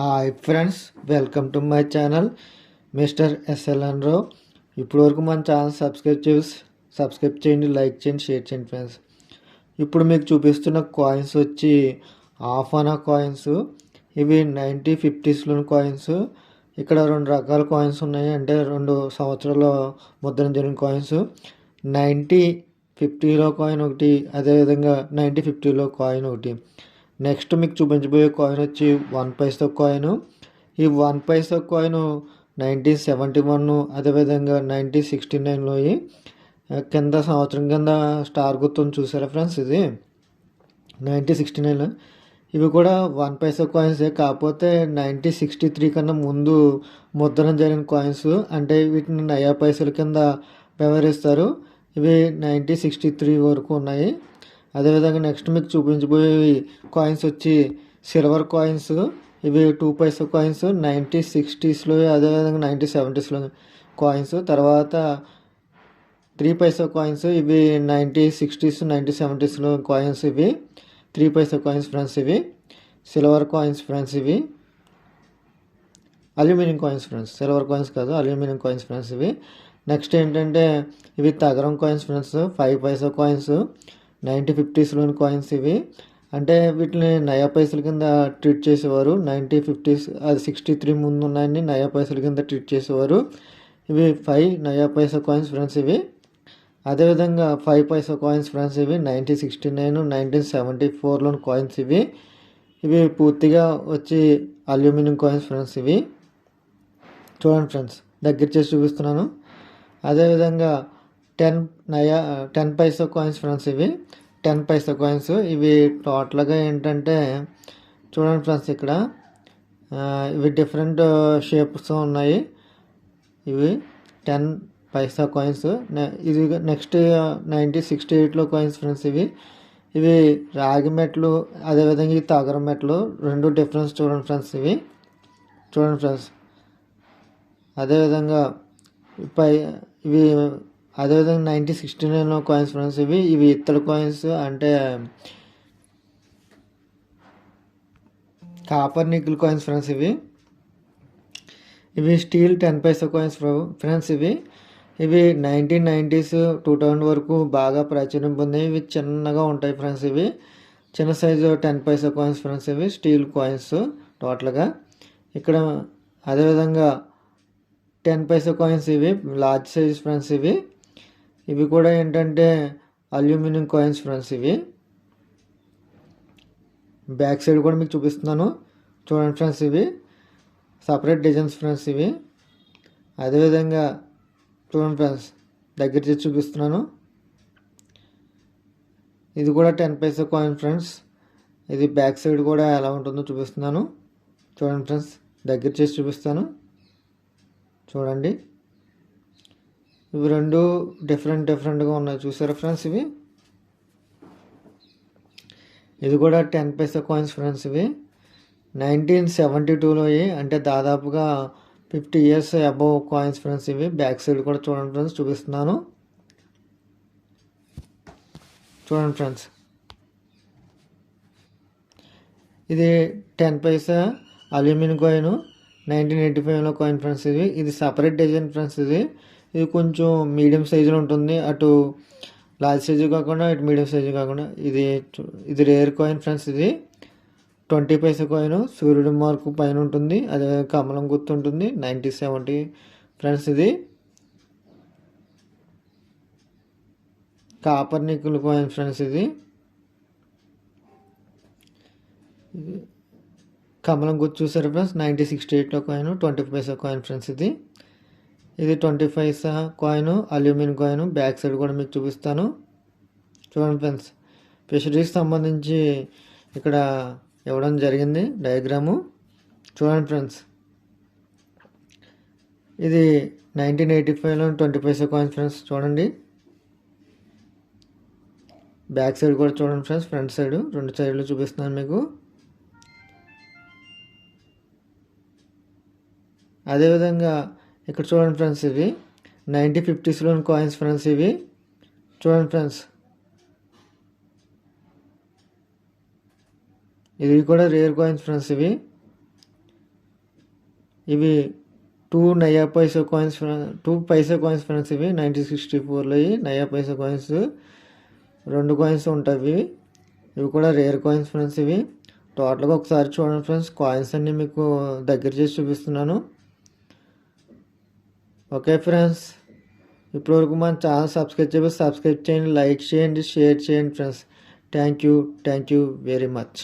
Hi friends welcome to my channel mister SLN Rao ఇప్పటివరకు వరకు మన ఛానల్ సబ్స్క్రైబ్ చేసి సబ్స్క్రైబ్ చేయండి లైక్ చేయండి షేర్ చేయండి ఫ్రెండ్స్ ఇప్పుడు మీకు చూపిస్తున్న కాయిన్స్ వచ్చి హాఫ్ అనా కాయిన్స్ ఇవి నైంటీ ఫిఫ్టీస్లోని కాయిన్స్ ఇక్కడ రెండు రకాల కాయిన్స్ ఉన్నాయి. అంటే రెండు సంవత్సరాల ముద్రణ జరిగిన కాయిన్స్ నైంటీ ఫిఫ్టీలో కాయిన్ ఒకటి అదేవిధంగా నైంటీ ఫిఫ్టీలో కాయిన్ ఒకటి. నెక్స్ట్ మీకు చూపించబోయే కాయిన్ వచ్చి వన్ పైసా కాయిన్ ఈ one paisa coin nineteen seventy one అదేవిధంగా నైన్టీన్ సిక్స్టీ నైన్లో కింద సంవత్సరం కింద స్టార్ గుర్తుని చూసారా ఫ్రెండ్స్ ఇది? నైన్టీన్ సిక్స్టీ నైన్ ఇవి కూడా వన్ పైసా కాయిన్సే కాకపోతే నైన్టీన్ సిక్స్టీ త్రీ కన్నా ముందు ముద్రణ జరిగిన కాయిన్స్ అంటే వీటిని నయా పైసల కింద వ్యవహరిస్తారు ఇవి నైన్టీన్ సిక్స్టీ త్రీ వరకు ఉన్నాయి. అదేవిధంగా నెక్స్ట్ మీకు చూపించబోయే కాయిన్స్ వచ్చి సిల్వర్ కాయిన్స్ ఇవి టూ పైసా కాయిన్స్ నైన్టీన్ సిక్స్టీస్లో అదేవిధంగా నైన్టీన్ సెవెంటీస్లో కాయిన్స్ తర్వాత త్రీ పైసా కాయిన్స్ ఇవి నైంటీ సిక్స్టీస్ నైంటీ సెవెంటీస్లో కాయిన్స్ ఇవి. త్రీ పైసా కాయిన్స్ ఫ్రెండ్స్ ఇవి. సిల్వర్ కాయిన్స్ ఫ్రెండ్స్ ఇవి. Aluminium coins friends silver coins కాదు అల్యూమినియం కాయిన్స్ ఫ్రెండ్స్ ఇవి. నెక్స్ట్ ఏంటంటే ఇవి తగరం coins friends five paisa coins ninety ఫిఫ్టీస్లోని coins ఇవి. అంటే వీటిని నయా పైసల కింద ట్రీట్ చేసేవారు. నైంటీ ఫిఫ్టీస్ అది సిక్స్టీ త్రీ ముందు ఉన్నాయని నయా పైసల కింద ట్రీట్ చేసేవారు. ఇవి ఫైవ్ నయా పైసా కాయిన్స్ ఫ్రెండ్స్ ఇవి. అదేవిధంగా ఫైవ్ పైసా కాయిన్స్ ఫ్రెండ్స్ ఇవి. Nineteen sixty nine nineteen seventy ఫోర్లోని coins ఇవి. ఇవి పూర్తిగా వచ్చి అల్యూమినియం కాయిన్స్ ఫ్రెండ్స్ ఇవి. చూడండి ఫ్రెండ్స్ దగ్గర చేసి చూపిస్తున్నాను. అదేవిధంగా ten naya ten paisa coins friends ఇవి. టెన్ పైసా కాయిన్స్ ఇవి టోటల్గా ఏంటంటే చూడండి ఫ్రెండ్స్ ఇక్కడ. ఇవి డిఫరెంట్ షేప్స్ ఉన్నాయి. ఇవి టెన్ పైసా కాయిన్స్ ఇది నెక్స్ట్ నైన్టీన్ సిక్స్టీ ఎయిట్లో కాయిన్స్ ఫ్రెండ్స్ ఇవి. ఇవి రాగి మెట్లు అదేవిధంగా ఈ తగర మెట్లు రెండు డిఫరెన్స్ చూడండి ఫ్రెండ్స్ ఇవి. చూడండి ఫ్రెండ్స్ అదేవిధంగా పై ఇవి అదేవిధంగా నైన్టీన్ సిక్స్టీ నైన్లో కాయిన్స్ ఫ్రెండ్స్ ఇవి ఇవి ఇత్తడి కాయిన్స్ అంటే కాపర్ నిక్కుల్ కాయిన్స్ ఫ్రెండ్స్ ఇవి. ఇవి steel ten paisa coins friends ఇవి. ఇవి నైన్టీన్ నైంటీస్ టూ థౌజండ్ వరకు బాగా ప్రాచుర్యం పొందాయి. ఇవి చిన్నగా ఉంటాయి ఫ్రెండ్స్ ఇవి. చిన్న size ten paisa coins friends ఇవి స్టీల్ కాయిన్స్ టోటల్గా ఇక్కడ అదేవిధంగా టెన్ పైసా కాయిన్స్ ఇవి లార్జ్ సైజ్ ఫ్రెండ్స్ ఇవి. ఇవి కూడా ఏంటంటే అల్యూమినియం కాయిన్స్ ఫ్రెండ్స్ ఇవి. బ్యాక్ సైడ్ కూడా మీకు చూపిస్తున్నాను. చూడండి ఫ్రెండ్స్ ఇవి. సపరేట్ డిజైన్స్ ఫ్రెండ్స్ ఇవి. అదేవిధంగా చూడండి ఫ్రెండ్స్ దగ్గర చేసి చూపిస్తున్నాను. ఇది కూడా టెన్ పైసా కాయిన్ ఫ్రెండ్స్ ఇది బ్యాక్ సైడ్ కూడా ఎలా ఉంటుందో చూపిస్తున్నాను. చూడండి ఫ్రెండ్స్ దగ్గర చేసి చూపిస్తాను. చూడండి. ఇవి రెండు డిఫరెంట్ డిఫరెంట్గా ఉన్నాయి. చూసారా ఫ్రెండ్స్ ఇవి? ఇది కూడా టెన్ పైసా కాయిన్స్ ఫ్రెండ్స్ ఇవి. నైన్టీన్ సెవెంటీ టూలో అంటే దాదాపుగా fifty years above coins friends ఇవి. బ్యాక్ సైడ్ కూడా చూడండి ఫ్రెండ్స్ చూపిస్తున్నాను. చూడండి ఫ్రెండ్స్ ఇది ten paisa aluminium coin nineteen eighty ఫైవ్లో కాయిన్ ఫ్రెండ్స్ ఇది ఇది సపరేట్ డిజైన్ ఫ్రెండ్స్ ఇది ఇది కొంచెం మీడియం సైజులో ఉంటుంది. అటు లార్జ్ సైజు కాకుండా ఇటు మీడియం సైజు కాకుండా. ఇది ఇది రేర్ కాయిన్ ఫ్రెండ్స్ ఇది. Twenty paisa coin. సూర్యుడి మార్కు పైన ఉంటుంది. అదే కమలం గుర్తు ఉంటుంది. నైంటీ సెవెంటీ ఫ్రెండ్స్ ఇది. కాపర్ నిక్కుల కాయిన్ ఫ్రెండ్స్ ఇది. కమలం గుర్తు చూసారు ఫ్రెండ్స్? నైన్టీ సిక్స్టీ ఎయిట్లో coin. Twenty paisa coin friends ఇది. ఇది ట్వంటీ ఫైవ్ సహా coin aluminium coin. Back side కూడా మీకు చూపిస్తాను. చూడండి ఫ్రెండ్స్ ఫిషరీస్ సంబంధించి ఇక్కడ ఇవ్వడం జరిగింది డయాగ్రాము. చూడండి ఫ్రెండ్స్ ఇది నైన్టీన్ ఎయిటీ ఫైవ్లో ట్వంటీ పైసా కాయిన్ ఫ్రెండ్స్ చూడండి. బ్యాక్ సైడ్ కూడా చూడండి ఫ్రెండ్స్ ఫ్రంట్ సైడ్ రెండు సైడ్లు చూపిస్తున్నాను మీకు. అదేవిధంగా ఇక్కడ చూడండి ఫ్రెండ్స్ ఇవి. నైన్టీన్ ఫిఫ్టీస్లోని కాయిన్స్ ఫ్రెండ్స్ ఇవి. చూడండి ఫ్రెండ్స్. ఇవి కూడా రేర్ కాయిన్స్ ఫ్రెండ్స్ ఇవి. ఇవి two naya paisa coins two paisa coins friends ఇవి. నైన్టీన్ సిక్స్టీ ఫోర్లో నయా పైసా కాయిన్స్ రెండు కాయిన్స్ ఉంటాయి ఇవి కూడా రేర్ కాయిన్స్ ఫ్రెండ్స్ ఇవి. టోటల్గా ఒకసారి చూడండి ఫ్రెండ్స్ కాయిన్స్ అన్నీ మీకు దగ్గర చేసి చూపిస్తున్నాను. ఓకే ఫ్రెండ్స్ ఇప్పటివరకు మన ఛానల్ సబ్స్క్రైబ్ చేసి సబ్స్క్రైబ్ చేయండి లైక్ చేయండి షేర్ చేయండి friends thank you thank you very much